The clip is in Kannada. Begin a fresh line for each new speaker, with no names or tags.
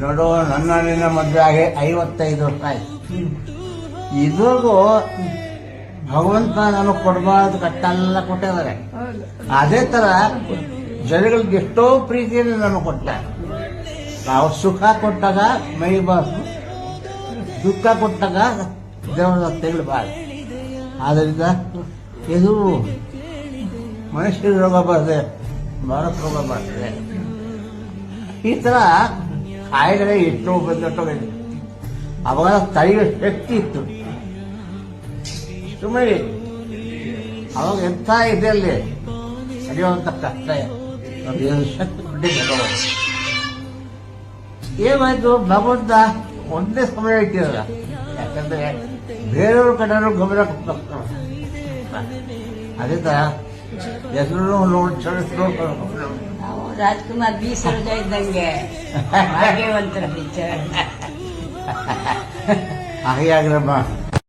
ನೋಡು ನನ್ನ ನಿನ್ನ ಮದುವೆ ಆಗಿ ಐವತ್ತೈದು
ಹ್ಮ್.
ಇದ್ರಿಗೂ ಭಗವಂತ ನನಗೆ ಕೊಡಬಾರ್ದು ಕಟ್ಟೆಲ್ಲ ಕೊಟ್ಟಿದ್ದಾರೆ. ಅದೇ ತರ ಜನಗಳಿಗೆ ಎಷ್ಟೋ ಪ್ರೀತಿಯನ್ನು ನಾನು ಕೊಟ್ಟ. ನಾವು ಸುಖ ಕೊಟ್ಟಾಗ ಮೈ ಬಾರ್ದು ದುಃಖ ಕೊಟ್ಟಾಗ ದೇವರ ತೆಗಳಬಾರ್ದು ಆದ್ರಿಂದ ಇದು ಮನುಷ್ಯರಿಗೆ ರೋಗ ಬರ್ತದೆ ಭಾರತ ರೋಗ ಬರ್ತದೆ ಈ ತರ ಕಾಯಿಲೆ ಎಷ್ಟೋ ಬಂದಟ್ಟೋಗಿದೆ ಅವಾಗ ತಡೆಯುವ ಶಕ್ತಿ ಇತ್ತು. ಸುಮ್ಮನೆ ಅವಾಗ ಎಂಥ ಇದೆಯಲ್ಲಿ ನಡೆಯುವಂತ ಕಷ್ಟ ಶಕ್ತಿ ಕೊಟ್ಟಿದ್ದ. ಏನಾಯ್ತು? ಭಗವಂತ ಒಂದೇ ಸಮಯ ಇಟ್ಟಿರಲ್ಲ. ಯಾಕಂದ್ರೆ ಬೇರೆಯವ್ರ ಕಡೆಯವರು ಗಮನ ಕೊಡ್ತಾರೆ
राजकुमार बीस रुपये देंगे आगे
आगे आग्रमा